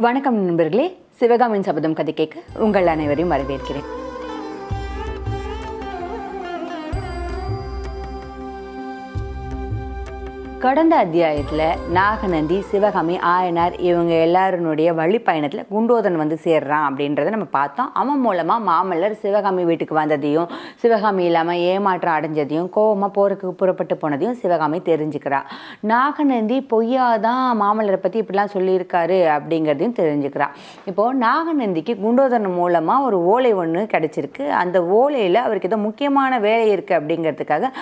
வணக்கம் நண்பர்களே. சிவகாமியின் சபதம் கதை கேட்க உங்கள் அனைவரையும் வரவேற்கிறேன். கடந்த அத்தியாயத்தில் நாகநந்தி சிவகாமி ஆயனார் இவங்க எல்லாருனுடைய வழி பயணத்தில் குண்டோதன் வந்து சேர்றான் அப்படின்றத நம்ம பார்த்தோம். அவன் மூலமாக மாமல்லர் சிவகாமி வீட்டுக்கு வந்ததையும் சிவகாமி இல்லாமல் ஏமாற்றம் அடைஞ்சதையும் கோவமாக போருக்கு புறப்பட்டு போனதையும் சிவகாமி தெரிஞ்சுக்கிறான் நாகநந்தி பொய்யா தான் மாமல்லரை பற்றி இப்படிலாம் சொல்லியிருக்காரு அப்படிங்கிறதையும் தெரிஞ்சுக்கிறான் இப்போது நாகநந்திக்கு குண்டோதன் மூலமாக ஒரு ஓலை ஒன்று கிடச்சிருக்கு. அந்த ஓலையில் அவருக்கு ஏதோ முக்கியமான வேலை இருக்குது அப்படிங்கிறதுக்காக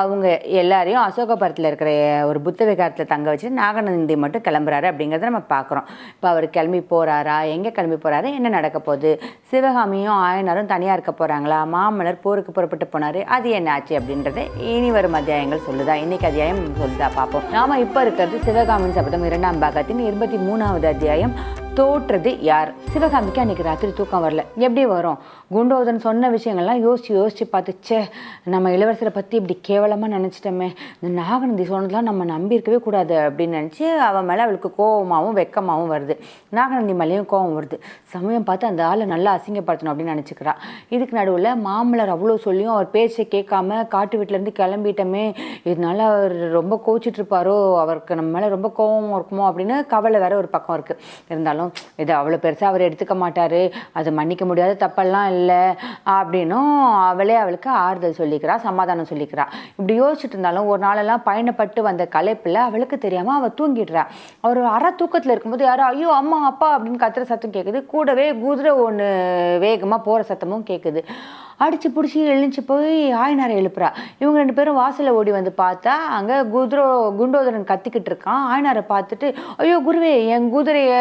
அவங்க எல்லாரையும் அசோகபுரத்தில் இருக்கிற ஒரு புத்த விகாரத்தில் தங்க வச்சுட்டு நாகநந்தி மட்டும் கிளம்புறாரு அப்படிங்கிறத நம்ம பார்க்குறோம் இப்போ அவர் கிளம்பி போகிறாரா எங்கே கிளம்பி போகிறாரு என்ன நடக்க போகுது? சிவகாமியும் ஆயனரும் தனியாக இருக்க போகிறாங்களா மாமலர் போருக்கு புறப்பட்டு போனார். அது என்ன ஆச்சு அப்படின்றத இனி வரும் அத்தியாயங்கள் சொல்லுதா. இன்றைக்கி அத்தியாயம் சொல்லுதா பார்ப்போம் நாம் இப்போ இருக்கிறது சிவகாமியின் சபதம் இரண்டாம் பாகத்தின் இருபத்தி மூணாவது அத்தியாயம். தோற்றது யார்? சிவகாமிக்கு அன்னைக்கு ராத்திரி தூக்கம் வரல. எப்படி வரும்? குண்டோதன் சொன்ன விஷயங்கள்லாம் யோசிச்சு யோசிச்சு பார்த்துச்சே நம்ம இளவரசரை பற்றி இப்படி கேவலமாக நினச்சிட்டோமே. இந்த நாகநந்தி சொன்னதெல்லாம் நம்ம நம்பியிருக்கவே கூடாது அப்படின்னு நினச்சி அவன் மேலே அவளுக்கு கோவமாகவும் வெக்கமாகவும் வருது. நாகநந்தி மேலேயும் கோவம் வருது. சமயம் பார்த்து அந்த ஆளை நல்லா அசிங்கப்படுத்தணும் அப்படின்னு நினச்சிக்கிறான் இதுக்கு நடுவில் மாமலர் அவ்வளோ சொல்லியும் அவர் பேச்சை கேட்காம காட்டு வீட்டிலேருந்து கிளம்பிட்டோமே. இதனால அவர் ரொம்ப கோச்சிட்ருப்பாரோ அவருக்கு நம்ம மேலே ரொம்ப கோபம் இருக்குமோ அப்படின்னு கவலை வேற ஒரு பக்கம் இருக்குது இருந்தாலும் இது அவ்வளோ பெருசாக அவர் எடுத்துக்க மாட்டார். அது மன்னிக்க முடியாத தப்பெல்லாம் இல்லை. அப்படின்னும் அவளே அவளுக்கு ஆறுதல் சொல்லிக்கிறா சமாதானம் சொல்லிக்கிறா. இப்படி யோசிச்சுட்டு இருந்தாலும் ஒரு நாளெல்லாம் பயணப்பட்டு வந்த களைப்பில் அவளுக்கு தெரியாமல் அவள் தூங்கிடுறா. அவர் அற தூக்கத்தில் இருக்கும்போது யாரோ ஐயோ அம்மா அப்பா அப்படின்னு கத்துற சத்தம் கேட்குது கூடவே குதிரை ஒன்று வேகமாக போகிற சத்தமும் கேட்குது அடித்து பிடிச்சி எழுந்துச்சு போய் ஆயனாரை எழுப்புறா. இவங்க ரெண்டு பேரும் வாசலில் ஓடி வந்து பார்த்தா அங்கே குதிரோ குண்டோதரன் கத்திக்கிட்டு இருக்கான். ஆயனாரை பார்த்துட்டு ஐயோ குருவே என் குதிரையை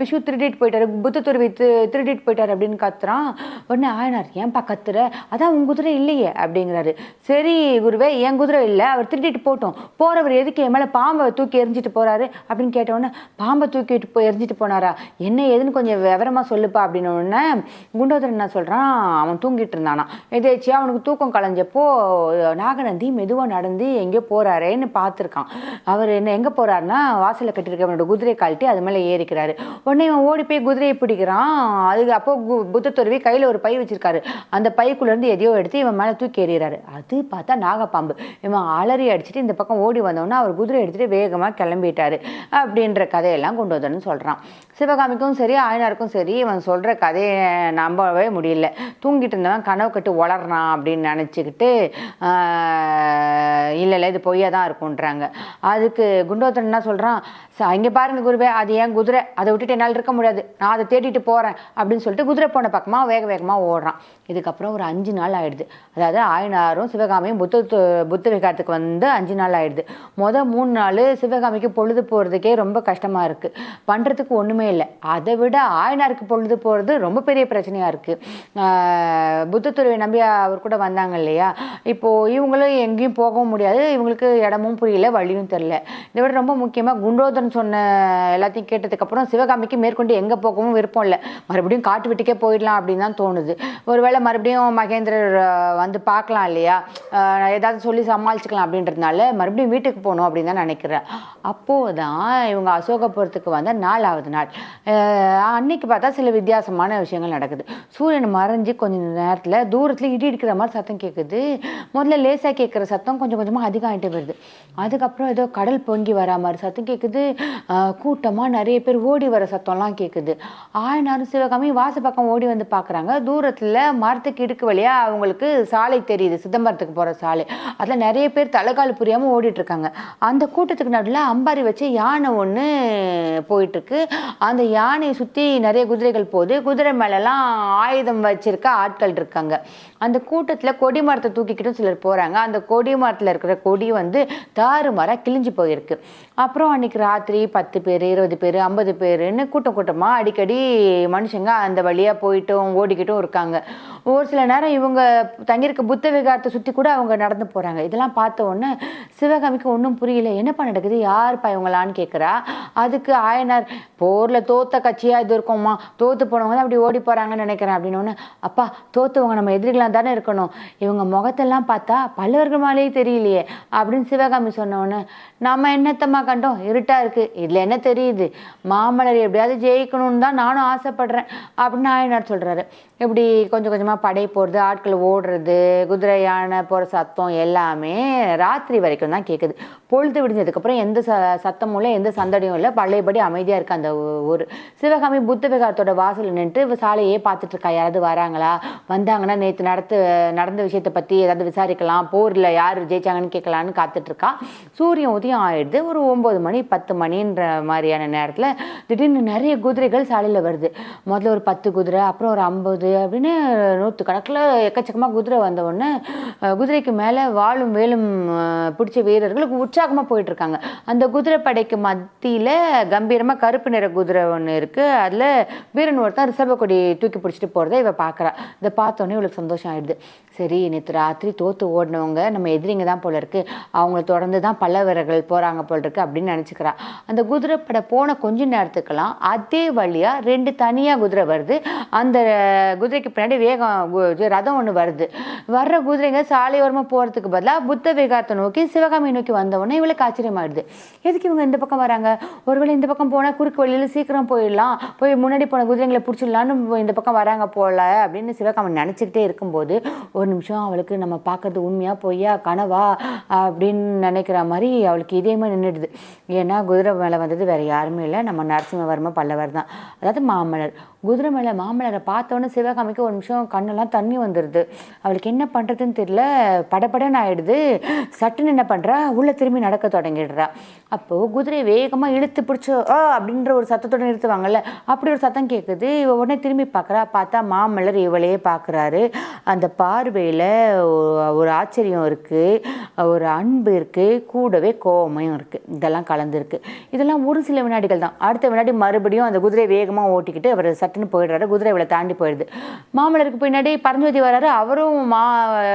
பிஷு திருடிட்டு போயிட்டாரு புத்த துருவி திருடிட்டு போயிட்டாரு அப்படின்னு கத்துறான். உடனே ஆயனார் ஏன்பா கத்துற? அதான் உன் குதிரை இல்லையே அப்படிங்கிறாரு. சரி குருவே என் குதிரை இல்லை அவர் திருடிட்டு போட்டோம். போகிறவர் எதுக்கு என் மேலே பாம்பை தூக்கி எரிஞ்சிட்டு போகிறாரு அப்படின்னு கேட்ட உடனே பாம்பை தூக்கிட்டு போய் எரிஞ்சிட்டு போனாரா? என்ன ஏதுன்னு கொஞ்சம் விவரமாக சொல்லுப்பா அப்படின்னு உடனே குண்டோதரன் என்ன சொல்கிறான் அவன் தூங்கிட்டு இருந்தானா? எதேச்சியா அவனுக்கு தூக்கம் கலைஞ்சப்போ நாகநந்தி மெதுவாக நடந்து எங்கேயோ போறாரேன்னு பார்த்துருக்கான். அவர் என்ன எங்கே போறாருன்னா வாசலில் கட்டியிருக்க அவனோட குதிரை கழட்டி அது மேலே ஏறிக்கிறாரு. உடனே இவன் ஓடி போய் குதிரையை பிடிக்கிறான். அதுக்கு அப்போ புத்த துறவி கையில் ஒரு பை வச்சிருக்காரு. அந்த பைக்குள்ளேருந்து எதையோ எடுத்து இவன் மேலே தூக்கி எறிகிறாரு. அது பார்த்தா நாகப்பாம்பு. இவன் அலறி அடிச்சுட்டு இந்த பக்கம் ஓடி வந்தோடனே அவர் குதிரை எடுத்துட்டு வேகமாக கிளம்பிட்டாரு. அப்படின்ற கதையெல்லாம் கொண்டு வந்தோன்னு சொல்கிறான் சிவகாமிக்கும் சரி ஆயனாருக்கும் சரி இவன் சொல்கிற கதையை நம்பவே முடியல. தூங்கிட்டு இருந்தவன் கனவு கட்டு வளர்றான் அப்படின்னு நினச்சிக்கிட்டு இல்லை இல்லை இது பொய்யா தான் இருக்குன்றாங்க அதுக்கு குண்டோத்தரன் என்ன சொல்கிறான் இங்கே பாருங்க குருவே அது ஏன் குதிரை? அதை விட்டுட்டு என்னால் இருக்க முடியாது. நான் அதை தேடிட்டு போகிறேன் அப்படின்னு சொல்லிட்டு குதிரை போன பக்கமாக வேக வேகமாக ஓடுறான். இதுக்கப்புறம் ஒரு அஞ்சு நாள் ஆயிடுது. அதாவது ஆயனாரும் சிவகாமியும் புத்த புத்த விகாரத்துக்கு வந்து அஞ்சு நாள் ஆயிடுது. மொதல் மூணு நாள் சிவகாமிக்கு பொழுது போகிறதுக்கே ரொம்ப கஷ்டமாக இருக்குது பண்ணுறதுக்கு ஒன்றுமே இல்லை. அதை விட ஆயனாருக்கு பொழுது போகிறது ரொம்ப பெரிய பிரச்சனையாக இருக்குது புத்த புத்தத்துறையை நம்பி அவர் கூட வந்தாங்க இல்லையா? இப்போது இவங்களும் எங்கேயும் போகவும் முடியாது. இவங்களுக்கு இடமும் புரியல வழியும் தெரில இதை விட ரொம்ப முக்கியமாக குண்டோதரன் சொன்ன எல்லாத்தையும் கேட்டதுக்கப்புறம் சிவகாமிக்கு மேற்கொண்டு எங்கே போகவும் விருப்பம் இல்லை. மறுபடியும் காட்டு வீட்டுக்கே போயிடலாம் அப்படின்னு தான் தோணுது. ஒருவேளை மறுபடியும் மகேந்திரர் வந்து பார்க்கலாம் இல்லையா? ஏதாவது சொல்லி சமாளிச்சுக்கலாம் அப்படின்றதுனால மறுபடியும் வீட்டுக்கு போகணும் அப்படின்னு தான் நினைக்கிறேன். அப்போது தான் இவங்க அசோகபுரத்துக்கு வந்த நாலாவது நாள். அன்னைக்கு பார்த்தா சில வித்தியாசமான விஷயங்கள் நடக்குது. சூரியன் மறைஞ்சு கொஞ்சம் நேரத்தில் தூரத்தில் இடி இடிக்கிற மாதிரி சத்தம் கேட்குது முதல்ல லேசாக கேட்குற சத்தம் கொஞ்சம் கொஞ்சமாக அதிகம் ஆகிட்டு வருது. அதுக்கப்புறம் ஏதோ கடல் பொங்கி வரா மாதிரி சத்தம் கேட்குது கூட்டமாக நிறைய பேர் ஓடி வர சத்தம்லாம் கேட்குது ஆயினாரும் சிவகாமி வாச பக்கம் ஓடி வந்து பார்க்குறாங்க தூரத்தில் மரத்துக்கு இடுக்கு வழியாக அவங்களுக்கு சாலை தெரியுது. சிதம்பரத்துக்கு போகிற சாலை. அதில் நிறைய பேர் தலைகால் புரியாமல் ஓடிட்டுருக்காங்க அந்த கூட்டத்துக்கு நடுவில் அம்பாரி வச்சு யானை ஒன்று போயிட்டுருக்கு அந்த யானையை சுற்றி நிறைய குதிரைகள் போகுது. குதிரை மேலெல்லாம் ஆயுதம் வச்சுருக்க ஆட்கள் இருக்காங்க. சொல்கிறாங்க அந்த கூட்டத்தில் கொடி மரத்தை தூக்கிக்கிட்டும் சிலர் போகிறாங்க அந்த கொடி மரத்தில் இருக்கிற கொடி வந்து தாறு மரம் கிழிஞ்சு போயிருக்கு. அப்புறம் அன்னைக்கு ராத்திரி பத்து பேர் இருபது பேர் ஐம்பது பேருன்னு கூட்டம் கூட்டமாக அடிக்கடி மனுஷங்க அந்த வழியாக போயிட்டும் ஓடிக்கிட்டும் இருக்காங்க. ஒரு சில நேரம் இவங்க தங்கியிருக்க புத்த விகாரத்தை சுற்றி கூட அவங்க நடந்து போகிறாங்க இதெல்லாம் பார்த்த உடனே சிவகாமிக்கு ஒன்றும் புரியல. என்னப்பா நடக்குது? யாருப்பா இவங்களான்னு கேட்குறா அதுக்கு ஆயனார் போரில் தோத்த கட்சியாக இது இருக்கும்மா. தோத்து போனவங்க தான் அப்படி ஓடி போகிறாங்கன்னு நினைக்கிறேன். அப்படின்னு ஒன்று அப்பா தோத்தவங்க நம்ம எதிரிகளாக தானே இருக்கணும். இவங்க முகத்தெல்லாம் பார்த்தா பல்லவர்கள் மாலையே தெரியலையே அப்படின்னு சிவகாமி சொன்னோன்னு நம்ம என்னத்தம்மா கண்டோம்? இருட்டாக இருக்குது இதில் என்ன தெரியுது? மாமலர் எப்படியாவது ஜெயிக்கணும்னு தான் நானும் ஆசைப்படுறேன் அப்படின்னு ஆயனார் சொல்கிறாரு இப்படி கொஞ்சம் கொஞ்சமாக படை போகிறது ஆட்கள் ஓடுறது குதிரை யானை போகிற சத்தம் எல்லாமே ராத்திரி வரைக்கும் தான் கேட்குது பொழுது விடிஞ்சதுக்கப்புறம் எந்த ச சத்தமும் இல்லை எந்த சந்தடியும் இல்லை. பழையபடி அமைதியாக இருக்குது அந்த ஊர் சிவகாமி புத்த விகாரத்தோட வாசலில் நின்றுட்டு சாலையே பார்த்துட்டு இருக்கா. யாராவது வராங்களா? வந்தாங்கன்னா நேற்று அடுத்து நடந்த விஷயத்தை பற்றி ஏதாவது விசாரிக்கலாம் போரில் யார் ஜெயிச்சாங்கன்னு கேட்கலான்னு காத்துட்ருக்கா. சூரியன் உதயம் ஆயிடுது. ஒரு ஒம்பது மணி பத்து மணின்ற மாதிரியான நேரத்தில் திடீர்னு நிறைய குதிரைகள் சாலையில் வருது. முதல்ல ஒரு பத்து குதிரை அப்புறம் ஒரு ஐம்பது அப்படின்னு நூற்று கணக்கில் எக்கச்சக்கமாக குதிரை வந்த உடனே குதிரைக்கு மேலே வாழும் வேலும் பிடிச்ச வீரர்களுக்கு உற்சாகமாக போயிட்டுருக்காங்க அந்த குதிரை படைக்கு மத்தியில் கம்பீரமாக கருப்பு நிற குதிரை ஒன்று இருக்குது அதில் வீரன் ஒருத்தன் ரிசர்வ கொடி தூக்கி பிடிச்சிட்டு போகிறத இவ பார்க்குறா இதை பார்த்தோன்னே இவளுக்கு சந்தோஷம் ஆயிடுது. சரி நேற்று ராத்திரி தோத்து ஓடினவங்க நம்ம எதிரிங்க தான் போல இருக்கு. அவங்கள தொடர்ந்து தான் பல்லவர்கள் போகிறாங்க போல இருக்கு அப்படின்னு நினச்சிக்கிறா. அந்த குதிரைப்படை போன கொஞ்ச நேரத்துக்கெல்லாம் அதே வழியாக ரெண்டு தனியாக குதிரை வருது. அந்த குதிரைக்கு பின்னாடி வேகம் ரதம் ஒன்று வருது. வர்ற குதிரைங்க சாலையோரமாக போகிறதுக்கு பதிலாக புத்த விகாரத்தை நோக்கி சிவகாமி நோக்கி வந்தவொடனே இவளுக்கு ஆச்சரியமாயிடுது. எதுக்கு இவங்க இந்த பக்கம் வராங்க? ஒருவேளை இந்த பக்கம் போனால் குறுக்கு வழியில் சீக்கிரம் போயிடலாம். போய் முன்னாடி போன குதிரைங்களை பிடிச்சிடலான்னு இந்த பக்கம் வராங்க போல அப்படின்னு சிவகாமி நினச்சிக்கிட்டே பார்க்கும்போது ஒரு நிமிஷம் அவளுக்கு நம்ம பார்க்கறது உண்மையா பொய்யா கனவா? அப்படின்னு நினைக்கிற மாதிரி அவளுக்கு இதயமே நின்றுடுது. ஏன்னா குதிரை மேலே வந்தது வேற யாருமே இல்லை. நம்ம நரசிம்மவர்ம பல்லவர் தான். அதாவது மாமல்லர். குதிரை மேலே மாமல்லரை பார்த்தோன்னே சிவகாமிக்கு ஒரு நிமிஷம் கண்ணெல்லாம் தண்ணி வந்துடுது அவளுக்கு என்ன பண்ணுறதுன்னு தெரியல. படபடன்னு ஆகிடுது சட்டுன்னு என்ன பண்ணுறா உள்ளே திரும்பி நடக்க தொடங்கிடுறா. அப்போது குதிரையை வேகமாக இழுத்து பிடிச்சோ ஆ அப்படின்ற ஒரு சத்தத்தோட நிறுத்துவாங்கல்ல. அப்படி ஒரு சத்தம் கேட்குது இவ உடனே திரும்பி பார்க்குறா பார்த்தா மாமல்லர் இவளையே பார்க்குறாரு அந்த பார்வையில் ஒரு ஆச்சரியம் இருக்குது ஒரு அன்பு இருக்குது கூடவே கோபமையும் இருக்குது இதெல்லாம் கலந்துருக்கு. இதெல்லாம் ஒரு சில வினாடிகள் தான். அடுத்த வினாடி மறுபடியும் அந்த குதிரையை வேகமாக ஓட்டிக்கிட்டு அவர் சட்டுன்னு போயிடுறாரு. குதிரை இவளை தாண்டி போயிடுது. மாமல்லருக்கு பின்னாடி பரஞ்சோதி வராரு. அவரும் மா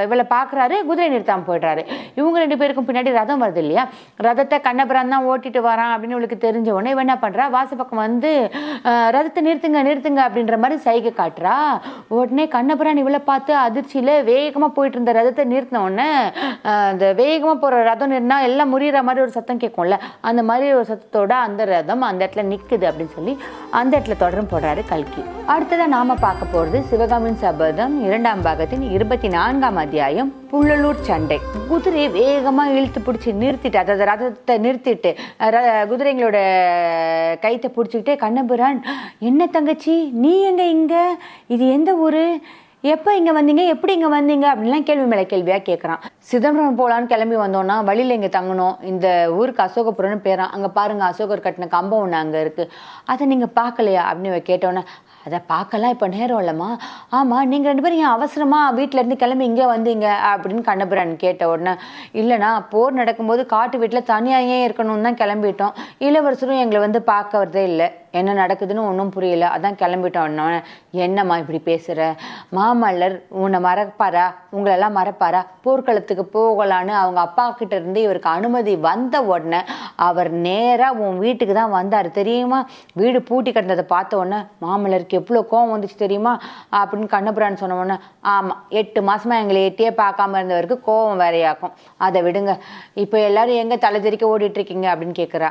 இவளை பார்க்குறாரு. குதிரை நிறுத்தாமல் போயிடுறாரு. இவங்க ரெண்டு பேருக்கும் பின்னாடி ரதம் வருது இல்லையா? ரதத்தை கண்ணபுரம் தான் ஓட்டிட்டு வரான் அப்படின்னு இவளுக்கு தெரிஞ்ச உடனே இவன் என்ன பண்ணுறா வாச பக்கம் வந்து ரதத்தை நிறுத்துங்க நிறுத்துங்க அப்படின்ற மாதிரி சைகை காட்டுறா. உடனே கண்ணபுரான் இவளை பார்த்து அதிர்ச்சியில் வேகமாக போயிட்டு இருந்த ரதத்தை நிறுத்தின உடனே அந்த வேகமாக போகிற ரதம் நிறுனா எல்லாம் முறிகிற மாதிரி ஒரு சத்தம் கேட்கும்ல. அந்த மாதிரி ஒரு சத்தத்தோட அந்த ரதம் அந்த இடத்துல நிற்குது அப்படின்னு சொல்லி அந்த இடத்துல தொடரும் போடுறாரு கல்கி. அடுத்ததாக நாம பார்க்க போகிறது சிவகாமியின் சபதம் இரண்டாம் பாகத்தின் இருபத்தி நான்காம் அத்தியாயம் புள்ளலூர் சண்டை. குதிரை வேகமாக இழுத்து பிடிச்சி நிறுத்திட்டு அதாவது ரதத்தை நிறுத்திட்டு ர- குதிரைங்களோட கைத்தை பிடிச்சிக்கிட்டே கண்ணபுரான் என்ன தங்கச்சி? நீ எங்க இங்க? இது எந்த ஊர்? எப்போ இங்கே வந்தீங்க? எப்படி இங்கே வந்தீங்க? அப்படின்லாம் கேள்வி மேலே கேள்வியாக கேட்குறான் சிதம்பரம் போகலான்னு கிளம்பி வந்தோன்னா வழியில் இங்கே தங்கணும். இந்த ஊருக்கு அசோகபுரம்னு பேரான் அங்கே பாருங்கள் அசோகர் கட்டின கம்பம் ஒன்று அங்கே இருக்குது அதை நீங்கள் பார்க்கலையா? அப்படின்னு கேட்டோன்னே அதை பார்க்கலாம் இப்போ நேரம் இல்லைம்மா. ஆமாம் நீங்கள் ரெண்டு பேரும் ஏன் அவசரமாக வீட்டிலேருந்து கிளம்பி இங்கே வந்தீங்க? அப்படின்னு கண்ணபுரான் கேட்ட உடனே இல்லைனா போர் நடக்கும்போது காட்டு வீட்டில் தனியாக ஏன் இருக்கணும்னு தான் கிளம்பிட்டோம். இளவரசரும் எங்களை வந்து பார்க்கறதே இல்லை. என்ன நடக்குதுன்னு ஒன்றும் புரியல. அதான் கிளம்பிட்டோம். உடனே என்னம்மா இப்படி பேசுகிற மாமல்லர் உன்னை மறப்பாரா? உங்களெல்லாம் மறப்பாரா? போர்க்களத்துக்கு போகலான்னு அவங்க அப்பா கிட்ட இருந்து இவருக்கு அனுமதி வந்த உடனே அவர் நேராக உன் வீட்டுக்கு தான் வந்தார். தெரியுமா? வீடு பூட்டி கிடந்ததை பார்த்த உடனே மாமல்லருக்கு எவ்வளோ கோவம் வந்துச்சு தெரியுமா? அப்படின்னு கண்ணபுரான்னு சொன்ன உடனே ஆமாம் எட்டு மாதமாக எங்களை எட்டியே பார்க்காம இருந்தவருக்கு கோவம் வேறையாக்கும் அதை விடுங்க. இப்போ எல்லாரும் எங்கே தலை தெரிக்க ஓடிட்டுருக்கீங்க அப்படின்னு கேட்குறா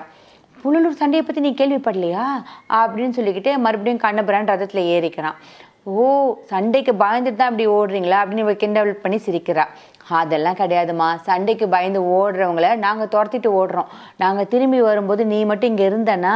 புலலூர் சண்டையை பற்றி நீ கேள்விப்படலையா? அப்படின்னு சொல்லிக்கிட்டு மறுபடியும் கண்ணபுரான் ரதத்தில் ஏறிக்கிறான். ஓ சண்டைக்கு பயந்துட்டு தான் அப்படி ஓடுறீங்களா? அப்படின்னு இவ கிண்டல் பண்ணி சிரிக்கிறா. அதெல்லாம் கிடையாதும்மா. சண்டைக்கு பயந்து ஓடுறவங்கள நாங்கள் துரத்திட்டு ஓடுறோம். நாங்கள் திரும்பி வரும்போது நீ மட்டும் இங்கே இருந்தனா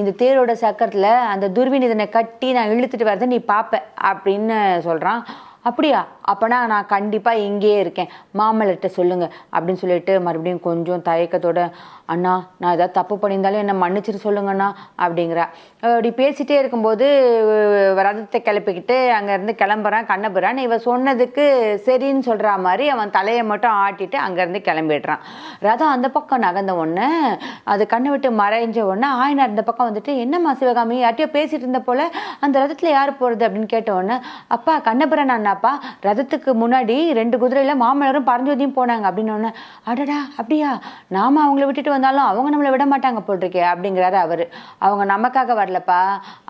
இந்த தேரோட சக்கரத்தில் அந்த துர்வினிதனை கட்டி நான் இழுத்துட்டு வரதை நீ பார்ப்ப அப்படின்னு சொல்கிறான் அப்படியா? அப்போனா நான் கண்டிப்பாக இங்கேயே இருக்கேன். மாமல்லர்கிட்ட சொல்லுங்கள் அப்படின்னு சொல்லிட்டு மறுபடியும் கொஞ்சம் தயக்கத்தோட அண்ணா நான் ஏதாவது தப்பு பண்ணியிருந்தாலும் என்னை மன்னிச்சிட்டு சொல்லுங்கண்ணா அப்படிங்கிறா. அப்படி பேசிகிட்டே இருக்கும்போது அஹ், ரதத்தை கிளப்பிக்கிட்டு அங்கேருந்து கிளம்புறான் கண்ணபுரான். இவ சொன்னதுக்கு சரின்னு சொல்கிற மாதிரி அவன் தலையை மட்டும் ஆட்டிட்டு அங்கேருந்து கிளம்பிடுறான். ரதம் அந்த பக்கம் நகர்ந்த உடனே அது கண்ணை விட்டு மறைஞ்ச உடனே ஆயினார் இந்த பக்கம் வந்துட்டு என்னம்மா சிவகாமி யார்ட்டையோ பேசிகிட்டு இருந்த போல் அந்த ரதத்தில் யார் போகிறது அப்படின்னு கேட்ட உடனே அப்பா கண்ணபுரன் அண்ணாப்பா ரதத்துக்கு முன்னாடி ரெண்டு குதிரையில் மாமல்லரும் பரஞ்சோதியும் போனாங்க. அப்படின்னு உடனே அடடா அப்படியா? நாம அவங்கள விட்டுட்டு வந்தாலும் அவங்க நம்மளை விட மாட்டாங்க போட்டிருக்கே அப்படிங்கிறாரு அவர். அவங்க நமக்காக வரலப்பா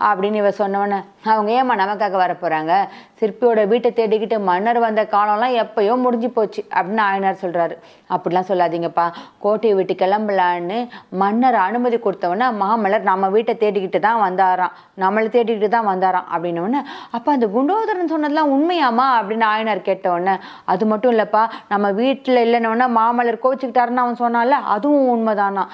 அப்படின்னு இவ சொன்னவொன்னே அவங்க ஏம்மா நமக்காக வர போகிறாங்க சிற்பியோட வீட்டை தேடிக்கிட்டு மன்னர் வந்த காலம்லாம் எப்பயோ முடிஞ்சு போச்சு அப்படின்னு ஆயனார் சொல்கிறாரு அப்படிலாம் சொல்லாதீங்கப்பா. கோட்டையை விட்டு கிளம்பலான்னு மன்னர் அனுமதி கொடுத்தவொன்னே மாமல்லர் நம்ம வீட்டை தேடிக்கிட்டு தான் வந்தாராம். நம்மளை தேடிக்கிட்டு தான் வந்தாராம் அப்படின்னோடனே அப்போ அந்த குண்டோதரன் சொன்னதெல்லாம் உண்மையாமா அப்படின்னு ஆயனார் கேட்டவுடனே அது மட்டும் இல்லைப்பா. நம்ம வீட்டில் இல்லைன்னொன்னே மாமல்லர் கோச்சிக்கிட்டாருன்னு அவன் சொன்னால அதுவும் உண்மை தானா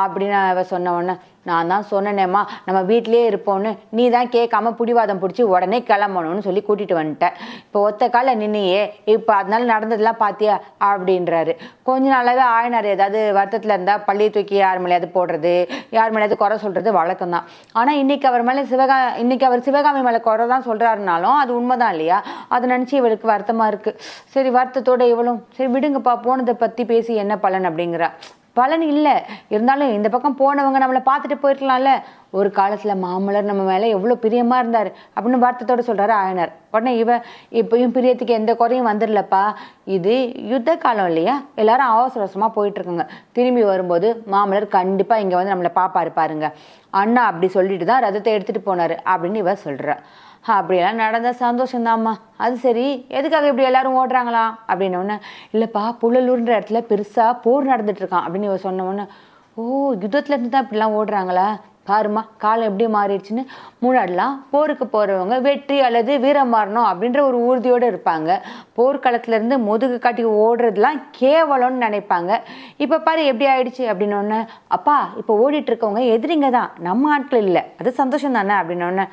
அப்படின்னு அவ சொன்ன உடனே நான் தான் சொன்னேனேம்மா நம்ம வீட்டிலேயே இருப்போன்னு நீ தான் கேட்காம பிடிவாதம் பிடிச்சி உடனே கிளம்பணும்னு சொல்லி கூட்டிகிட்டு வந்துட்டேன். இப்போ ஒத்த கால நின்னையே இப்போ அதனால நடந்ததெல்லாம் பார்த்தியா அப்படின்றாரு. கொஞ்ச நாளாவே ஆயினார் ஏதாவது வருத்தத்தில் இருந்தால் பள்ளியை தூக்கி யார் மேலேயாவது போடுறது யார் மேலேயாவது குறை சொல்கிறது வழக்கம் தான். ஆனால் இன்னைக்கு அவர் மேலே சிவகா இன்னைக்கு அவர் சிவகாமி மேலே குறை தான் சொல்கிறாருனாலும் அது உண்மைதான் இல்லையா? அதை நினச்சி இவளுக்கு வருத்தமாக இருக்குது சரி வருத்தத்தோட இவளும் சரி விடுங்கப்பா போனதை பற்றி பேசி என்ன பலன் அப்படிங்கிறா. பலன் இல்லை. இருந்தாலும் இந்த பக்கம் போனவங்க நம்மளை பார்த்துட்டு போயிருக்கலாம்ல. ஒரு காலத்தில் மாமலர் நம்ம மேலே எவ்வளோ பிரியமாக இருந்தார் அப்படின்னு வார்த்தத்தோடு சொல்கிறாரு ஆயனர். உடனே இவ இப்பயும் பிரியத்துக்கு எந்த குறையும் வந்துடலப்பா. இது யுத்த காலம் இல்லையா? எல்லாரும் அவசர அவசரமாக போயிட்டுருக்காங்க திரும்பி வரும்போது மாமலர் கண்டிப்பாக இங்கே வந்து நம்மளை பாப்பாரு பாருங்க. அண்ணா அப்படி சொல்லிட்டு தான் ரதத்தை எடுத்துகிட்டு போனார் அப்படின்னு இவ சொல்கிறா அப்படியெல்லாம் நடந்தால் சந்தோஷந்தாம்மா அது சரி எதுக்காக இப்படி எல்லாரும் ஓடுறாங்களா? அப்படின்னோடனே இல்லைப்பா புள்ளலூர்ன்ற இடத்துல பெருசாக போர் நடந்துட்டு இருக்கான் அப்படின்னு இவ சொன்ன உடனே ஓ யுத்தத்துலேருந்து தான் இப்படிலாம் ஓடுறாங்களா? பாருமா காலம் எப்படி மாறிடுச்சுன்னு முன்னாடிலாம் போருக்கு போகிறவங்க வெற்றி அல்லது வீரம் மாறணும் அப்படின்ற ஒரு உறுதியோடு இருப்பாங்க. போர்க்களத்துலேருந்து முதுகு காட்டி ஓடுறதுலாம் கேவலம்னு நினைப்பாங்க. இப்போ பாரு எப்படி ஆயிடுச்சு அப்படின்னோடனே அப்பா இப்போ ஓடிட்டு இருக்கவங்க எதிரிங்க தான். நம்ம ஆட்கள் இல்லை. அது சந்தோஷம் தானே? அப்படின்னோடனே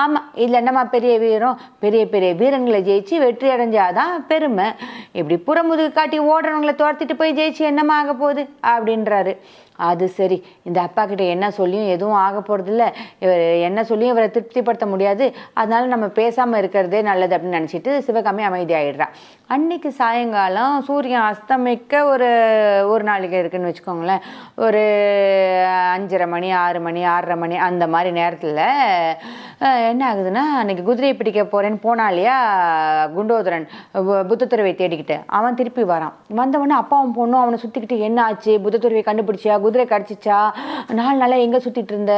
ஆமாம் இதில் என்னம்மா பெரிய வீரம்? பெரிய பெரிய வீரங்களை ஜெயிச்சு வெற்றி அடைஞ்சாதான் பெருமை. இப்படி புறமுதுகு காட்டி ஓடுறவங்களை துரத்திட்டு போய் ஜெயிச்சு என்னம்மா ஆக போகுது? அப்படின்றாரு. அது சரி. இந்த அப்பா கிட்ட என்ன சொல்லியும் எதுவும் ஆக போகிறதில்ல இவர் என்ன சொல்லியும் இவரை திருப்திப்படுத்த முடியாது. அதனால நம்ம பேசாமல் இருக்கிறதே நல்லது அப்படின்னு நினச்சிட்டு சிவகாமி அமைதியாகிடுறான் அன்னைக்கு சாயங்காலம் சூரியன் அஸ்தமிக்க ஒரு ஒரு நாளைக்கு இருக்குன்னு வச்சுக்கோங்களேன். ஒரு அஞ்சரை மணி ஆறு மணி ஆறரை மணி அந்த மாதிரி நேரத்தில் என்ன ஆகுதுன்னா அன்றைக்கி குதிரையை பிடிக்க போகிறேன்னு போனா இல்லையா குண்டோதரன் புத்த புத்தத்துறவை தேடிக்கிட்டு அவன் திருப்பி வரான். வந்தவொடனே அப்பாவும் பொண்ணும் அவனை சுற்றிக்கிட்டு என்ன ஆச்சு? புத்தத்துறவை கண்டுபிடிச்சியா? குதிரை கிடச்சிச்சா? நாலு நாளாக எங்கே சுற்றிட்டு இருந்த?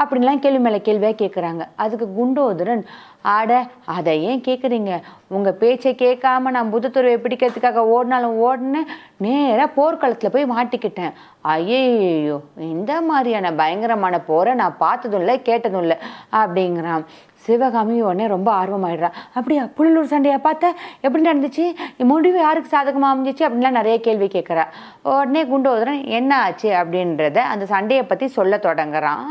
அப்படின்லாம் கேள்வி மேலே கேள்வியாக கேட்குறாங்க அதுக்கு குண்டோதரன் ஆட அதை ஏன் கேட்குறீங்க உங்கள் பேச்சை கேட்காம நான் புதுத்துறவை பிடிக்கிறதுக்காக ஓடினாலும் ஓடினேன் நேராக போர்க்களத்தில் போய் மாட்டிக்கிட்டேன். ஐயோ இந்த மாதிரியான பயங்கரமான போரை நான் பார்த்ததும் இல்லை கேட்டதும் இல்லை அப்படிங்கிறான். சிவகாமி உடனே ரொம்ப ஆர்வமாயிடுறான் அப்படியா புள்ளலூர் சண்டையை பார்த்த எப்படி நடந்துச்சு முடிவு யாருக்கு சாதகமாக அமைஞ்சிச்சு அப்படின்லாம் நிறைய கேள்வி கேட்குறா உடனே குண்டோதரன் என்ன ஆச்சு? அப்படின்றத அந்த சண்டையை பற்றி சொல்ல தொடங்குறான்.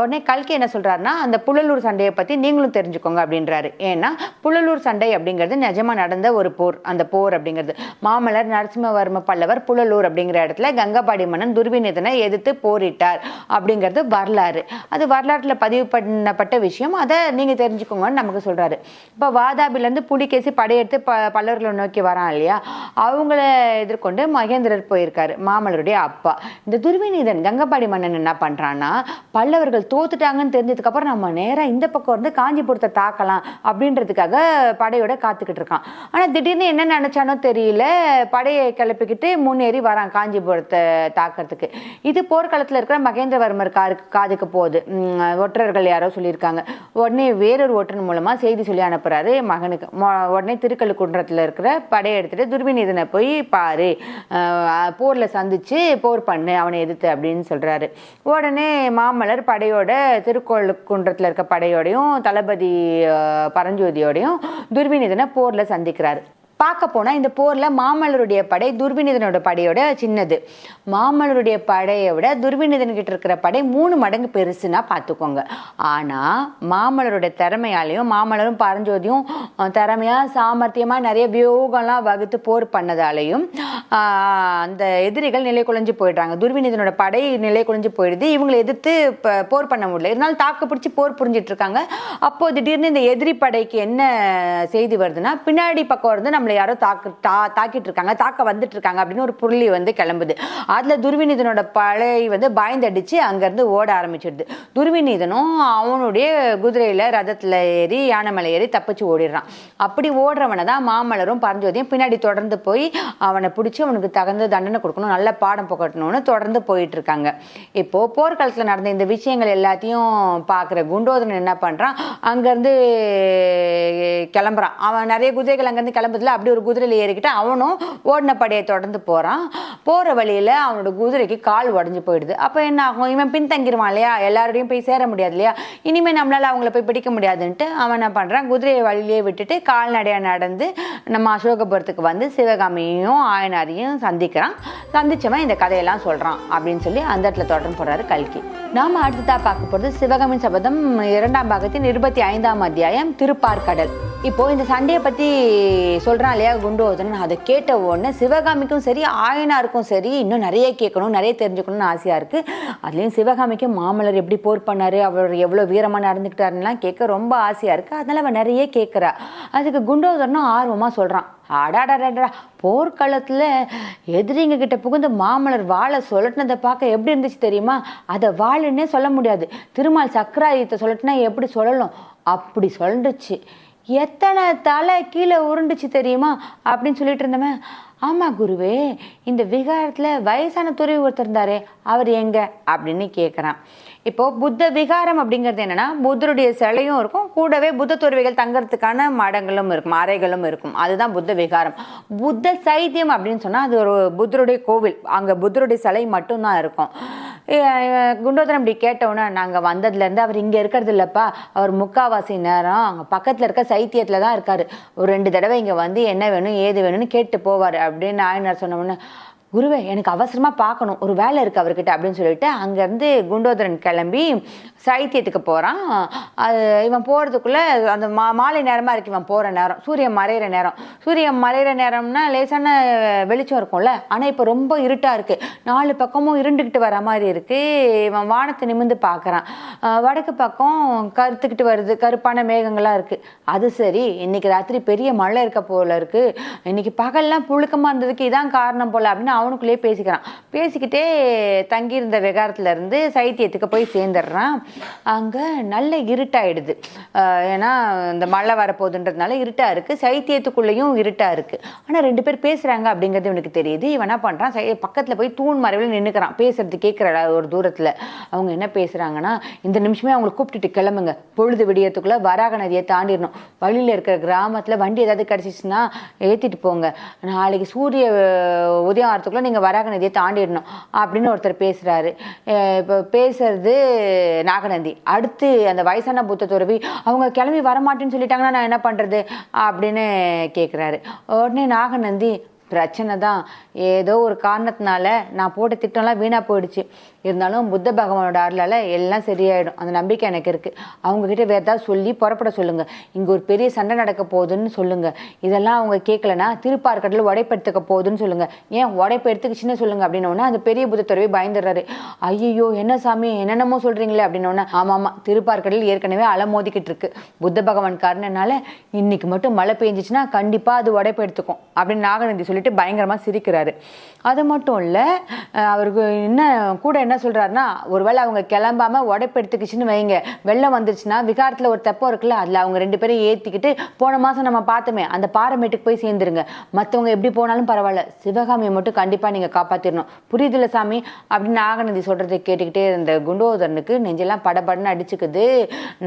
உடனே கல்கி என்ன சொல்கிறாருன்னா அந்த புள்ளலூர் சண்டையை பற்றி நீங்களும் தெரிஞ்சு தெரிஞ்சுக்கோங்க அப்படின்றாரு. ஏன்னா புலலூர் சண்டை அப்படிங்கிறது நிஜமாக நடந்த ஒரு போர். அந்த போர் அப்படிங்கிறது. மாமல்லர் நரசிம்மவர்ம பல்லவர் புலலூர் அப்படிங்கிற இடத்துல கங்கபாடி மன்னன் துர்விநிதனை எதிர்த்து போரிட்டார் அப்படிங்கிறது வரலாறு. அது வரலாற்றில் பதிவு பண்ணப்பட்ட விஷயம். அதை நீங்கள் தெரிஞ்சுக்கோங்கன்னு நமக்கு சொல்கிறாரு இப்போ வாதாபிலேருந்து புலிகேசி படையெடுத்து ப பல்லவர்களை நோக்கி வரான் இல்லையா? அவங்கள எதிர்கொண்டு மகேந்திரர் போயிருக்காரு மாமல்லருடைய அப்பா. இந்த துர்விநீதன் கங்கபாடி மன்னன் என்ன பண்ணுறான்னா பல்லவர்கள் தோத்துட்டாங்கன்னு தெரிஞ்சதுக்கப்புறம் நம்ம நேராக இந்த பக்கம் வந்து காஞ்சிபுரத்தை தாக்கலாம் அப்படின்றதுக்காக படையோட காத்துக்கிட்டு இருக்கான். ஆனால் திடீர்னு என்ன நினச்சானோ தெரியல. படையை கிளப்பிக்கிட்டு முன்னேறி வரான் காஞ்சிபுரத்தை தாக்கிறதுக்கு. இது போர்க்களத்தில் இருக்கிற மகேந்திரவர்மர் காருக்கு காதுக்கு போகுது. ஒற்றர்கள் யாரோ சொல்லியிருக்காங்க. உடனே வேறொரு ஒற்றன் மூலமாக செய்தி சொல்லி அனுப்புகிறாரு மகனுக்கு. மொ- உடனே திருக்கழுக்குன்றத்தில் இருக்கிற படையை எடுத்துகிட்டு துர்விநீதனை போய் பாரு. போரில் சந்திச்சு போர் பண்ணு அவனை எதிர்த்து அப்படின்னு சொல்கிறாரு உடனே மாமல்லர் படையோட திருக்கோளுக்குன்றத்தில் இருக்க படையோடையும் தளபதி அஹ், பரஞ்சோதியோடையும் துர்விநீதனை போரில் சந்திக்கிறார். பார்க்க போனால் இந்த போரில் மாமல்லருடைய படை துர்விநிதனோட படையோட சின்னது. மாமல்லருடைய படையை விட துர்விநிதன்கிட்ட இருக்கிற படை மூணு மடங்கு பெருசுன்னா பார்த்துக்கோங்க. ஆனால் மாமல்லருடைய திறமையாலையும் மாமல்லரும் பரஞ்சோதியும் திறமையாக சாமர்த்தியமாக நிறைய வியூகம்லாம் வகுத்து போர் பண்ணதாலையும் அந்த எதிரிகள் நிலை குலைஞ்சு போயிடுறாங்க. துர்விநிதனோட படை நிலை குலைஞ்சு போயிடுது. இவங்களை எதிர்த்து இப்போ போர் பண்ண முடியல. இருந்தாலும் தாக்கு பிடிச்சி போர் புரிஞ்சிட்டு இருக்காங்க. அப்போ திடீர்னு இந்த எதிரி படைக்கு என்ன செய்தி வருதுன்னா பின்னாடி பக்கம் இருந்து நம்ம நம்மளை யாரோ தாக்கு தா தாக்கிட்டு இருக்காங்க தாக்க வந்துட்டு இருக்காங்க அப்படின்னு ஒரு புள்ளி வந்து கிளம்புது. அதில் துர்விநீதனோட பழை வந்து பாய்ந்தடிச்சு அங்கேருந்து ஓட ஆரம்பிச்சிடுது. துர்விநீதனும் அவனுடைய குதிரையில் ரதத்தில் ஏறி யானை மலை ஏறி தப்பிச்சு ஓடிடுறான். அப்படி ஓடுறவனை தான் மாமலரும் பரஞ்சோதியும் பின்னாடி தொடர்ந்து போய் அவனை பிடிச்சி அவனுக்கு தகுந்த தண்டனை கொடுக்கணும் நல்ல பாடம் புகட்டணும்னு தொடர்ந்து போயிட்டு இருக்காங்க இப்போ போர்க்காலத்தில் நடந்த இந்த விஷயங்கள் எல்லாத்தையும் பார்க்குற குண்டோதரன் என்ன பண்ணுறான் அங்கேருந்து கிளம்புறான். அவன் நிறைய குதிரைகள் அங்கேருந்து கிளம்புதுல அப்படி ஒரு குதிரையில் ஏறிக்கிட்டு அவனும் ஓடின படையை தொடர்ந்து போகிறான் போகிற வழியில் அவனோட குதிரைக்கு கால் உடஞ்சி போயிடுது. அப்போ என்ன ஆகும்? இவன் பின்தங்கிடுவான் இல்லையா? எல்லாரோடையும் போய் சேர முடியாது இல்லையா? இனிமேல் நம்மளால் அவங்கள போய் பிடிக்க முடியாதுன்ட்டு அவன் என்ன பண்ணுறான் குதிரையை வழியிலே விட்டுட்டு கால்நடையாக நடந்து நம்ம அசோகபுரத்துக்கு வந்து சிவகாமியையும் ஆயனாரையும் சந்திக்கிறான். சந்திச்சவன் இந்த கதையெல்லாம் சொல்கிறான் அப்படின்னு சொல்லி அந்த இடத்துல தொடர்ந்து போடுறாரு கல்கி. நாம் அடுத்ததாக பார்க்க போகிறது சிவகாமியின் சபதம் இரண்டாம் பாகத்தின் இருபத்தி ஐந்தாம் அத்தியாயம் திருப்பார்கடல். இப்போ இந்த சண்டையை பற்றி சொல்கிறான் இல்லையா குண்டோதரன் அதை கேட்ட உடனே சிவகாமிக்கும் சரி ஆயனாருக்கும் சரி இன்னும் நிறைய கேட்கணும் நிறைய தெரிஞ்சுக்கணும்னு ஆசையாக இருக்குது அதுலேயும் சிவகாமிக்கும் மாமல்லர் எப்படி போர் பண்ணார் அவர் எவ்வளோ வீரமாக நடந்துக்கிட்டாருலாம் கேட்க ரொம்ப ஆசையாக இருக்குது அதனால் அவன் நிறைய கேட்குறா. அதுக்கு குண்டோதரனும் ஆர்வமாக சொல்கிறான் அடாடாடாடா போர்க்களத்தில் எதிரிங்க கிட்ட புகுந்து மாமலர் வாழை சொல்லட்டினதை பார்க்க எப்படி இருந்துச்சு தெரியுமா? அதை வாழுன்னே சொல்ல முடியாது. திருமால் சக்கராயுதத்தை சொல்லட்டுனா எப்படி சொல்லணும் அப்படி சொல்லிடுச்சு. எத்தனை தலை கீழே உருண்டுச்சு தெரியுமா? அப்படின்னு சொல்லிட்டு இருந்தவன் ஆமாம் குருவே இந்த விகாரத்தில் வயசான துறவி ஒருத்தர் இருந்தாரே அவர் எங்க? அப்படின்னு கேட்குறான் இப்போது புத்த விகாரம் அப்படிங்கிறது என்னென்னா புத்தருடைய சிலையும் இருக்கும் கூடவே புத்த துறவிகள் தங்கிறதுக்கான மடங்களும் இருக்கும் அறைகளும் இருக்கும். அதுதான் புத்த விகாரம். புத்த சைத்தியம் அப்படின்னு சொன்னால் அது ஒரு புத்தருடைய கோவில். அங்கே புத்தருடைய சிலை மட்டும்தான் இருக்கும். குண்டோதரம் இப்படி கேட்டோன்னே நாங்கள் வந்ததுலேருந்து அவர் இங்கே இருக்கிறது இல்லைப்பா. அவர் முக்காவாசி நேரம் அங்கே பக்கத்தில் இருக்க சைத்தியத்தில் தான் இருக்கார். ஒரு ரெண்டு தடவை இங்கே வந்து என்ன வேணும் ஏது வேணும்னு கேட்டு போவார். அப்படின்னு ஆயனார் சொன்ன உடனே குருவே எனக்கு அவசரமாக பார்க்கணும். ஒரு வேலை இருக்குது அவர்கிட்ட அப்படின்னு சொல்லிட்டு அங்கேருந்து குண்டோதரன் கிளம்பி சைத்தியத்துக்கு போகிறான் அது இவன் போகிறதுக்குள்ளே அந்த மா மாலை நேரமாக இருக்கு இவன் போகிற நேரம். சூரியன் மறையிற நேரம். சூரியன் மறையிற நேரம்னா லேசான வெளிச்சம் இருக்கும்ல. ஆனால் இப்போ ரொம்ப இருட்டாக இருக்குது நாலு பக்கமும் இருண்டுக்கிட்டு வர மாதிரி இருக்குது இவன் வானத்தை நிமிந்து பார்க்குறான் வடக்கு பக்கம் கருத்துக்கிட்டு வருது. கருப்பான மேகங்களாக இருக்குது அது சரி. இன்றைக்கி ராத்திரி பெரிய மழை இருக்க போல இருக்குது இன்றைக்கி பகல்லாம் புழுக்கமாக இருந்ததுக்கு இதான் காரணம் போல் அப்படின்னு அவனுக்குள்ளேயே பேசிக்கிறான். பேசிக்கிட்டே தங்கியிருந்த விகாரத்துலேருந்து சைத்தியத்துக்கு போய் சேர்ந்துடுறான். அங்கே நல்ல இருட்டாயிடுது. ஏன்னா இந்த மழை வரப்போகுதுன்றதுனால இருட்டாக இருக்குது சைத்தியத்துக்குள்ளேயும் இருட்டாக இருக்குது ஆனால் ரெண்டு பேர் பேசுகிறாங்க அப்படிங்கிறது இவனுக்கு தெரியுது. இவன் என்ன பண்ணுறான் சை பக்கத்தில் போய் தூண் மறைவில் நின்றுக்கிறான் பேசுறது கேட்குற ஒரு தூரத்தில். அவங்க என்ன பேசுகிறாங்கன்னா இந்த நிமிஷமே அவங்களை கூப்பிட்டுட்டு கிளம்புங்க. பொழுது விடியத்துக்குள்ளே வராக நதியை தாண்டிடணும். வழியில் இருக்கிற கிராமத்தில் வண்டி ஏதாவது கிடச்சிச்சுன்னா ஏற்றிட்டு போங்க. நாளைக்கு சூரிய உதயம் ஆகிறதுக்குள்ளே நீங்கள் வராக நதியை தாண்டிடணும் அப்படின்னு ஒருத்தர் பேசுகிறாரு இப்போ பேசுறது நாகநந்தி அடுத்து அந்த வயசான புத்த துறவி அவங்க கிளம்பி வரமாட்டேன்னு சொல்லிட்டாங்கன்னா நான் என்ன பண்ணுறது அப்படின்னு கேட்குறாரு உடனே நாகநந்தி பிரச்சனை தான். ஏதோ ஒரு காரணத்தினால நான் போட்ட திட்டம்லாம் வீணாக போயிடுச்சு. இருந்தாலும் புத்த பகவானோட அருளால் எல்லாம் சரியாயிடும். அந்த நம்பிக்கை எனக்கு இருக்குது அவங்கக்கிட்ட வேறு ஏதாவது சொல்லி புறப்பட சொல்லுங்கள் இங்கே ஒரு பெரிய சண்டை நடக்க போகுதுன்னு சொல்லுங்கள் இதெல்லாம் அவங்க கேட்கலன்னா திருப்பார்கடலில் உடைப்பெடுத்துக்க போகுதுன்னு சொல்லுங்கள் ஏன் உடைப்பு எடுத்துக்கிச்சுன்னு சொல்லுங்கள் அப்படின்னோடனே அந்த பெரிய புத்த துறவி பயந்துடுறாரு. ஐயோ என்ன சாமி என்னென்னமோ சொல்கிறீங்களே அப்படின்னோடனே ஆமாம் ஆமாம் திருப்பார்கடல் ஏற்கனவே அலை மோதிக்கிட்டு இருக்கு. புத்த பகவான் காரணனால இன்னைக்கு மட்டும் மழை பெஞ்சிச்சுன்னா கண்டிப்பாக அது உடைப்பு எடுத்துக்கும் அப்படின்னு நாகநந்தி சொல்லிட்டு பயங்கரமாக சிரிக்கிறாரு. அது மட்டும் இல்லை அவருக்கு என்ன கூட என்ன என்ன சொல்கிறாருன்னா ஒருவேளை அவங்க கிளம்பாம உடைப்பெடுத்துக்கிச்சுன்னு வைங்க. வெள்ளம் வந்துருச்சுன்னா விகாரத்தில் ஒரு தெப்பம் இருக்குல்ல அதில் அவங்க ரெண்டு பேரும் ஏற்றிக்கிட்டு போன மாதம் நம்ம பார்த்தோமே அந்த பாரமேட்டுக்கு போய் சேர்ந்துருங்க. மற்றவங்க எப்படி போனாலும் பரவாயில்ல. சிவகாமியை மட்டும் கண்டிப்பாக நீங்கள் காப்பாற்றிடணும் புரியுதுல சாமி? அப்படின்னு நாகநந்தி சொல்கிறத கேட்டுக்கிட்டே இருந்த குண்டோதரனுக்கு நெஞ்செல்லாம் படபடன்னு அடிச்சுக்குது.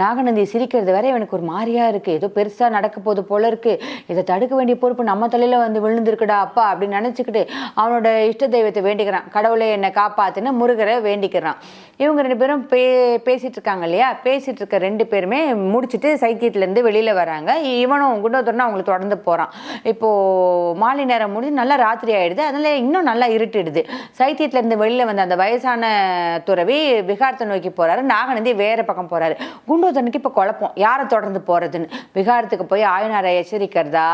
நாகநந்தி சிரிக்கிறது வேற இவனுக்கு ஒரு மாதிரியா இருக்குது ஏதோ பெருசாக நடக்க போகுது போல இருக்குது இதை தடுக்க வேண்டிய பொறுப்பு நம்ம தலையில் வந்து விழுந்திருக்குடா அப்பா அப்படின்னு நினச்சிக்கிட்டு அவனோட இஷ்ட தெய்வத்தை வேண்டிக்கிறான். கடவுளை என்னை காப்பாத்துன்னு முருகரை வேண்டிக்கிறான் இவங்க ரெண்டு பேரும் பே பேசிகிட்டு இருக்காங்க இல்லையா? பேசிகிட்டு இருக்க ரெண்டு பேருமே முடிச்சுட்டு சைக்கியத்துலேருந்து வெளியில் வராங்க. இவனும் குண்டோதரனும் அவங்களை தொடர்ந்து போகிறான் இப்போது மாலை நேரம் முடிஞ்சு நல்லா ராத்திரி ஆகிடுது அதனால் இன்னும் நல்லா இருட்டிடுது. சைத்தியத்துலேருந்து வெளியில் வந்த அந்த வயசான துறவி விகாரத்தை நோக்கி போகிறாரு நாகநந்தி வேறு பக்கம் போகிறாரு குண்டோதரனுக்கு இப்போ குழப்பம். யாரை தொடர்ந்து போகிறதுன்னு விகாரத்துக்கு போய் ஆயனாரை எச்சரிக்கிறதா?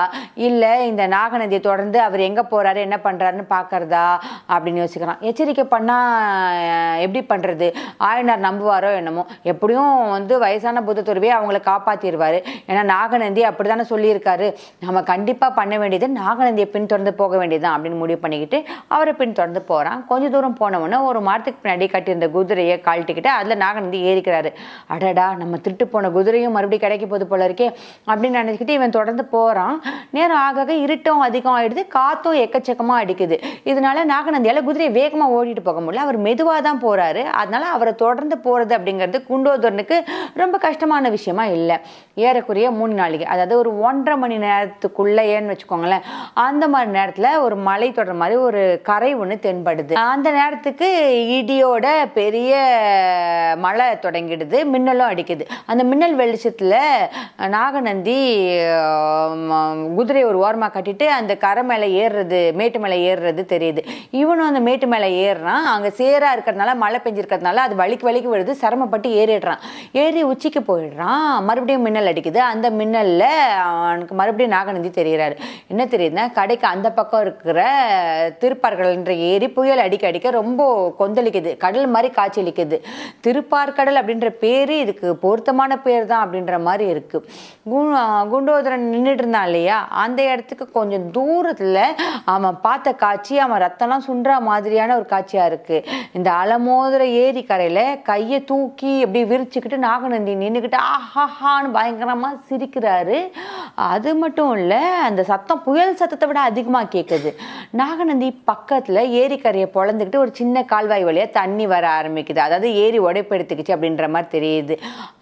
இல்லை இந்த நாகநதியை தொடர்ந்து அவர் எங்கே போகிறாரு என்ன பண்ணுறாருன்னு பார்க்கறதா அப்படின்னு யோசிக்கிறான். எச்சரிக்கை பண்ணால் எப்படி பண்ணுறது ஆயனார் நம்புவாரோ என்னமோ. எப்படியும் வந்து வயசான புத்தத்துறவே அவங்கள காப்பாற்றிடுவார் ஏன்னா நாகநந்தி அப்படி தானே சொல்லியிருக்காரு. நம்ம கண்டிப்பாக பண்ண வேண்டியது நாகநந்தியை பின்தொடர்ந்து போக வேண்டியதுதான் அப்படின்னு முடிவு பண்ணிக்கிட்டு அவரை பின்தொடர்ந்து போகிறான் கொஞ்ச தூரம் போனவொன்னே ஒரு மரத்துக்கு பின்னாடி கட்டியிருந்த குதிரையை கழட்டிக்கிட்டு அதில் நாகநந்தி ஏறிக்கிறாரு. அடடா நம்ம திருட்டு போன குதிரையும் மறுபடியும் கிடைக்க போது போல இருக்கே அப்படின்னு நினச்சிக்கிட்டு இவன் தொடர்ந்து போகிறான் நேரம் ஆக ஆக இருட்டும் அதிகம் ஆகிடுது காற்றும் எக்கச்சக்கமாக அடிக்குது. இதனால நாகநந்தியால் குதிரையை வேகமாக ஓடிட்டு போக முடியல. அவர் மெதுவாக தான் போகிறாரு அதனால் அவரை தொடர்ந்து போகிறது அப்படிங்கிறது குண்டோதரனுக்கு ரொம்ப கஷ்டமான விஷயமா இல்லை. ஏறக்குறைய மூணு நாளைக்கு அதாவது ஒரு ஒன்றரை மணி நேரத்துக்குள்ளேன்னு வச்சுக்கோங்களேன் அந்த மாதிரி நேரத்தில் ஒரு மலை தொடர் மாதிரி ஒரு கரை ஒன்று தென்படுது. அந்த நேரத்துக்கு இடியோட பெரிய மழை தொடங்கிடுது மின்னலும் அடிக்குது. அந்த மின்னல் வெளிச்சத்தில் நாகநந்தி குதிரையை ஒரு ஓரமாக கட்டிட்டு அந்த கரை மேலே ஏறுறது மேட்டு மேலே ஏறுறது தெரியுது. இவனும் அந்த மேட்டு மேலே ஏறுறான் அங்கே சேரா இருக்கிறதுனால மழை பெஞ்சிருக்கிறதுனால அது வலிக்கு வலிக்கு விழுது சிரமப்பட்டு ஏறிடுறான். ஏறி உச்சிக்கு போயிடுறான். மறுபடியும் மின்னல் அடிக்குது. அந்த மின்னலில் அவனுக்கு மறுபடியும் நாகநந்தி தெரிகிறாரு. என்ன தெரியுதுன்னா கடைக்கு அந்த பக்கம் இருக்கிற திருப்பார்கடல்ன்ற ஏரி புயல் அடிக்க அடிக்க ரொம்ப கொந்தளிக்குது. கடல் மாதிரி காய்ச்சலிக்குது திருப்பார்கடல் அப்படின்ற பேர் இதுக்கு பொருத்தமான பேர் தான் அப்படின்ற மாதிரி இருக்குது குண்டோதரன் நின்றுட்டு இருந்தான் இல்லையா? அந்த இடத்துக்கு கொஞ்சம் தூரத்தில் அவன் பார்த்த காட்சி அவன் ரத்தம்லாம் சுண்டுற மாதிரியான ஒரு காட்சியாக இருக்குது இந்த அலமோதுற ஏரி கரையில் கையை தூக்கி அப்படி விரிச்சுக்கிட்டு நாகநந்தி நின்றுக்கிட்டு ஆஹாஹான்னு பயங்கரமாக சிரிக்கிறாரு. அது மட்டும் இல்லை அந்த சத்தம் புயல் சத்தத்தை விட அதிகமாக கேட்குது நாகநந்தி பக்கத்தில் ஏரிக்கரையை பொழந்துக்கிட்டு ஒரு சின்ன கால்வாய் வழியாக தண்ணி வர ஆரம்பிக்குது. அதாவது ஏரி உடைப்பெடுத்துக்கிச்சு அப்படின்ற மாதிரி தெரியுது.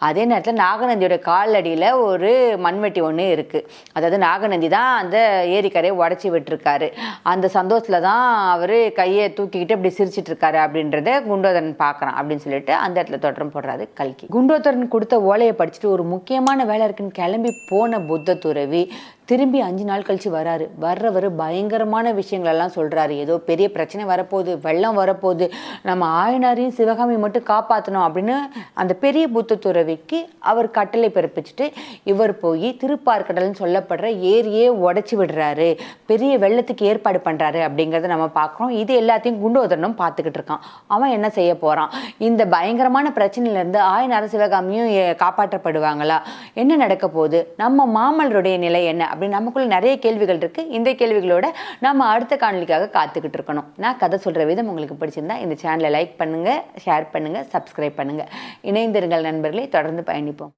அதே நேரத்தில் நாகநந்தியோட காலடியில் ஒரு மண்வெட்டி ஒன்று இருக்குது அதாவது நாகநந்தி தான் அந்த ஏரிக்கரையை உடச்சி விட்டுருக்காரு. அந்த சந்தோஷத்தில் தான் அவர் கையை தூக்கிக்கிட்டு அப்படி சிரிச்சிட்ருக்காரு இருக்காரு அப்படிங்கிறத குண்டோதரன் பார்க்குறான் அப்படின்னு சொல்லிட்டு அந்த இடத்துல தொடரும் போடுறாரு கல்கி. குண்டோதரன் கொடுத்த ஓலையை படிச்சுட்டு ஒரு முக்கியமான வேலை இருக்குன்னு கிளம்பி போன புத்த துறவி திரும்பி அஞ்சு நாள் கழிச்சு வராரு. வர்றவர் பயங்கரமான விஷயங்களெல்லாம் சொல்கிறாரு ஏதோ பெரிய பிரச்சனை வரப்போகுது வெள்ளம் வரப்போகுது நம்ம ஆயனாரையும் சிவகாமி மட்டும் காப்பாற்றணும் அப்படின்னு அந்த பெரிய புத்த துறவிக்கு அவர் கட்டளை பிறப்பிச்சுட்டு இவர் போய் திருப்பார்கடல்னு சொல்லப்படுற ஏரியே உடச்சி விடுறாரு. பெரிய வெள்ளத்துக்கு ஏற்பாடு பண்ணுறாரு அப்படிங்கிறத நம்ம பார்க்குறோம். இது எல்லாத்தையும் குண்டோதரனும் பார்த்துக்கிட்டு இருக்கான். அவன் என்ன செய்ய போகிறான் இந்த பயங்கரமான பிரச்சனையில இருந்து ஆயனார சிவகாமியும் காப்பாற்றப்படுவாங்களா? என்ன நடக்க போகுது? நம்ம மாமல்லருடைய நிலை என்ன? அப்படின்னு நமக்குள்ள நிறைய கேள்விகள் இருக்கு. இந்த கேள்விகளோட நம்ம அடுத்த காணொலிக்காக காத்துக்கிட்டு இருக்கணும். நான் கதை சொல்ற விதம் உங்களுக்கு பிடிச்சிருந்தா இந்த சேனலை லைக் பண்ணுங்க ஷேர் பண்ணுங்க சப்ஸ்கிரைப் பண்ணுங்க. இணைந்திருங்கள் நண்பர்களை தொடர்ந்து பயணிப்போம்.